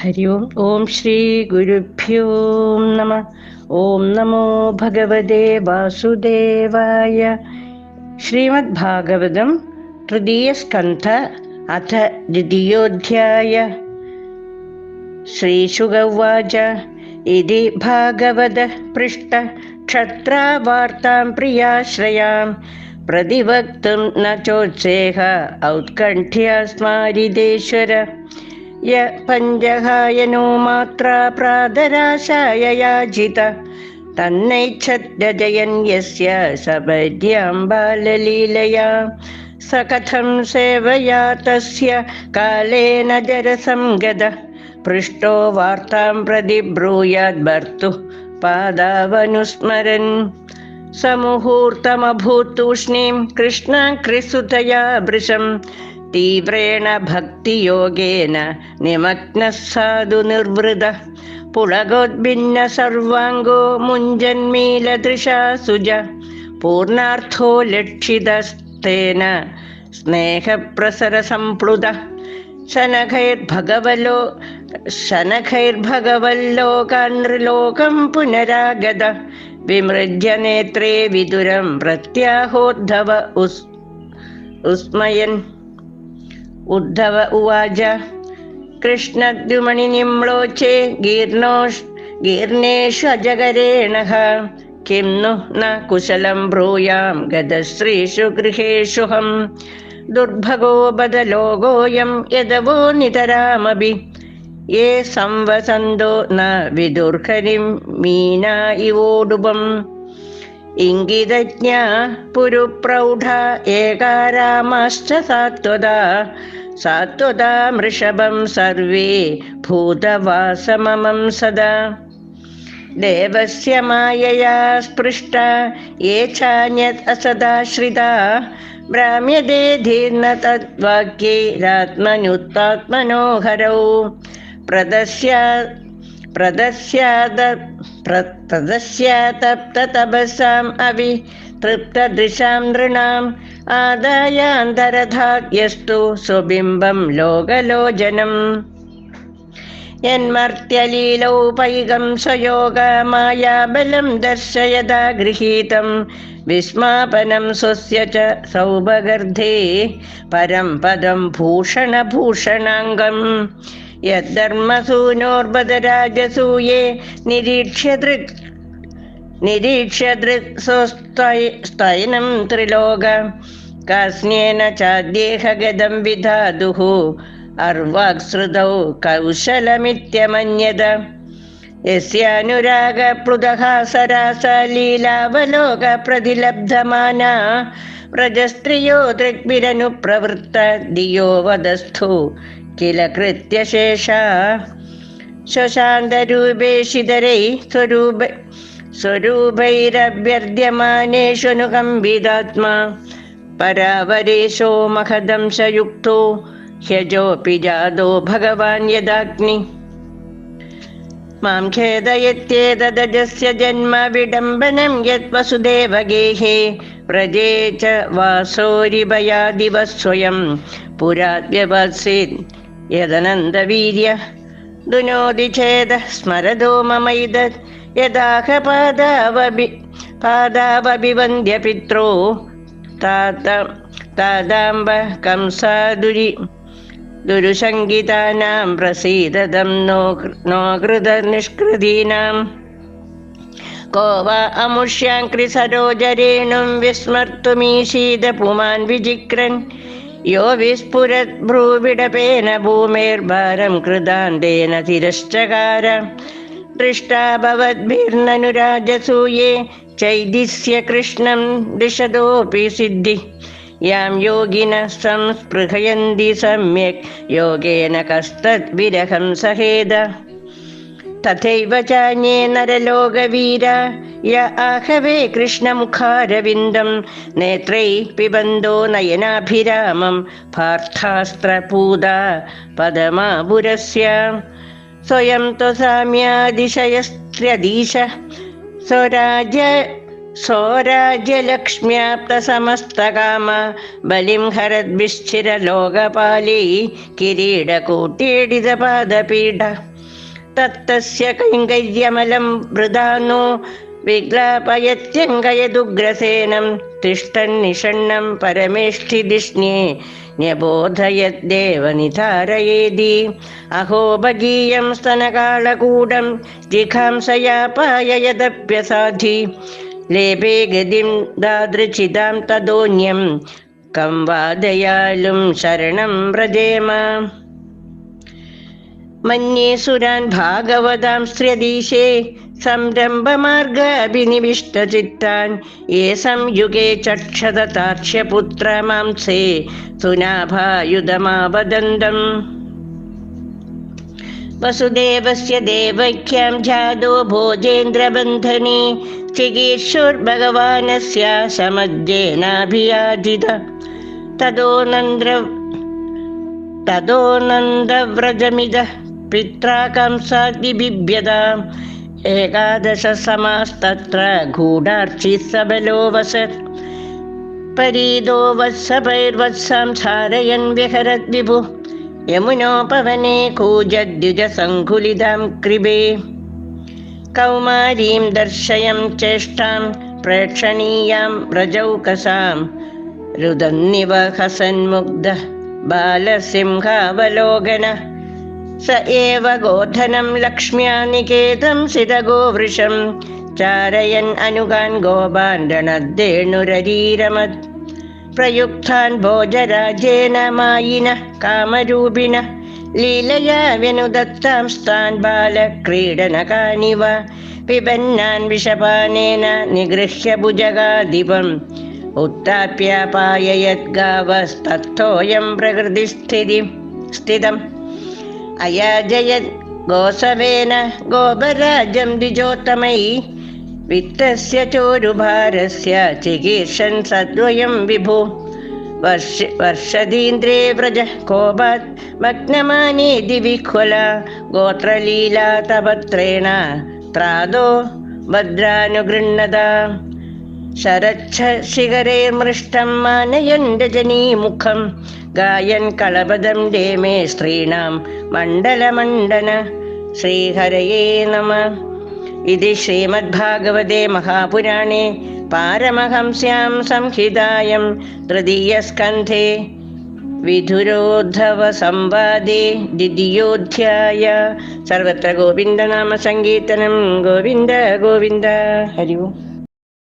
हरि ओम श्री श्रीगुरुभ्यो नम। ॐ नमो भगवदे वासुदेवाय। श्रीमद्भागवत तृतीय स्कंध अथ द्वितीयोऽध्याय। श्रीशुग उवाच इति भागवतः पृष्ट क्षत्रावार्तां प्रियाश्रयां, प्रतिवक्तुं न चोत्सेह। औत्कण्ठ्या स्मारिदेश्वर य पञ्जहाय नो मात्रा प्रादराशाय याजित तन्नैच्छत्यजयन् यस्य सपद्यां बाललीलया। स कथं सेवया तस्य कालेन जरसं जरसंगद। पृष्टो वार्तां प्रति ब्रूयाद्भर्तुः पादावनुस्मरन्। समुहूर्तमभूतूष्णीं कृष्णा भृशम्। तीव्रेण भक्तियोगेन निमग्नः साधु निर्वृतः पुलगोद्भिन्न सर्वाङ्गो मुञ्जन्मीलदृशा सुज। पूर्णार्थो लक्षितस्तेन स्नेहप्रसरसम्प्लुत शनखैर्भगवलो शनखैर्भगवल्लोकानृलोकं पुनरागत विमृज्य नेत्रे विदुरं प्रत्याहोद्धव उस् उस्मयन् उद्धव उवाच कृष्णद्युमणिनिम्लोचे गीर्णोष् गीर्णेषु अजगरेणः किं नु न कुशलं ब्रूयां गतश्रीषु गृहेषुहं दुर्भगो बदलोगोऽयं यदवो नितरामपि ये संवसन्तो न विदुर्हरिं मीना इवोडुबम् इङ्गितज्ञा पुरुप्रौढा एकारामाश्च सात्वदा सात्वदा मृषभं सर्वे भूतवासममं सदा। देवस्य मायया स्पृष्टा ये चान्यत् असदाश्रिता भ्राम्यते धीर्न तद्वाक्यैरात्मन्युत्तात्मनो हरौ प्रदस्या प्रदस्याद प्रदस्यातप्ततपसाम् अवि तृप्तदृशां नृणाम् आदायान्तरधाद्यस्तु सुबिम्बं लोकलोचनम्। यन्मर्त्यलीलौपैगं स्वयोग मायाबलं दर्शयदा गृहीतं। विस्मापनं स्वस्य च सौभगर्धे परं पदं भूषणभूषणाङ्गम् यद्धर्मसूनोर्बदराजसूये निरीक्ष्य दृक् निरीक्ष्य दृक्सोस्तैनं त्रिलोक कास्न्येन चाद्येहगदं विधातुः अर्वाक्सृतौ कौशलमित्यमन्यत यस्यानुरागप्लुदः सरासलीलावलोकप्रतिलब्धमाना व्रजस्त्रियो दृग्भिरनुप्रवृत्त दियो वदस्थु किल कृत्यशेषा शशान्तरूपेशितरैः स्वरूप स्वरूपैरभ्यर्ध्यमानेषु अनुकम्बितात्मा परावरेशो महदंशयुक्तो ह्यजोऽपि जातो भगवान् यदाग्नि। मां खेदयत्येतदजस्य जन्म विडम्बनं यद्वसुदेव गेहे व्रजे च वासोरिभयादिवः स्वयं पुराद्यवत्सीत् यदनन्दवीर्य। दुनोति चेदः स्मरदो ममैदत् यदाह पादावभि पादावभिवन्द्यपित्रो तात तादाम्ब कंसादुरि दुरुसङ्गितानां प्रसीदतं नो नो कृतनिष्कृतीनां। को वा अमुष्याङ्कृसरोजरेणुं विस्मर्तुमीशीदपुमान् विजिक्रन् यो विस्फुरत् भ्रूविडपेन भूमेर्भारं कृतान्तेन तिरश्चकार दृष्टा भवद्भिर्ननुराजसूये चैदिस्य कृष्णं दिशतोऽपि सिद्धि। यां योगिनः संस्पृहयन्ति सम्यक् योगेन कस्तद्विरहं सहेद। तथैव चान्ये नरलोकवीरा य आहवे कृष्णमुखारविन्दं नेत्रैः पिबन्धो नयनाभिरामं पार्थास्त्रपूदा पदमापुरस्य स्वयं त्वसाम्यादिशयस्त्र्यदीश स्वराज्य सौराज्यलक्ष्म्याप्तसमस्तकाम बलिं हरद्भिश्चिरलोकपाली किरीटकोटीडितपादपीठ तत्तस्य कैङ्कर्यमलं वृदानो विग्लापयत्यङ्गयदुग्रसेनं तिष्ठन्निषण्णं परमेष्ठिदिष्णे न्यबोधयद्देव निधारयेदि अहो भगीयं स्तनकालकूडं जिघांसयापाययदप्यसाधि लेपे गतिं दादृचिदां तदोन्यं कं वा दयालुं शरणं व्रजेम। मन्ये सुरान् भागवतां स्त्र्यदीशे संरम्भमार्गाभिनिविष्टचित्तान् ये संयुगे चक्षदतार्क्ष्यपुत्रमांसे सुनाभायुधमावदन्तम् वसुदेवस्य देवख्यां जादो भोजेन्द्रबन्धने चिकीर्षुर्भगवानस्य समध्येनाभियाजित तदो नन्द्र तदो नन्दव्रजमिदः पित्रा कंसादिबिभ्यताम् एकादश समास्तत्र गूढार्चिः सबलो वसत् परीदो वत्सपैर्वत्सां सारयन् व्यहरद् विभुः यमुनोपवने कूजद्विजसङ्कुलितां कृबे। कौमारीं दर्शयं चेष्टां प्रेक्षणीयां व्रजौकसां। रुदन्निव हसन्मुग्धः बालसिंहावलोकनः स एव गोधनं लक्ष्म्या निकेतं सितगोवृषं चारयन् अनुगान् गोपान् रणद्धेणुररीरमत् प्रयुक्तान् भोजराजेन मायिनः कामरूपिणः। लीलया व्यनुदत्तांस्तान् बालक्रीडनकानिव। पिबन्नान् विषपानेन निगृह्य भुजगाधिपम् उत्थाप्यापाययद्गावस्तस्थोऽयं प्रकृतिस्थितिं स्थितम् അയാജയത് ഗോസവേന ഗോപരാജം ദ്വിജോത്തമൈ. വിത്തസ്യ ചോരുഭാരസ്യ ചികീർഷൻ സദ്വയം വിഭു. വർഷ വർഷദീന്ദ്രേ വ്രജ കോപാത് ഭഗ്നമാനേ ദിവിഖ്വല ഗോത്രലീലാ തപത്രേണ ത്രാദോ ഭദ്രാനുഗൃണ്ണത ശരച്ഛ ശിഖരേ മൃഷ്ടം മാനയൻ രജനീമുഖം गायन् कलपदं डेमे स्त्रीणां मण्डलमण्डन श्रीहरये नमः इति श्रीमद्भागवते महापुराणे पारमहंस्यां संहितायां तृतीयस्कन्धे विधुरोद्धवसंवादे द्वितीयोऽध्याय सर्वत्र गोविन्दनामसङ्कीर्तनं गोविन्द गोविन्द हरि ओम्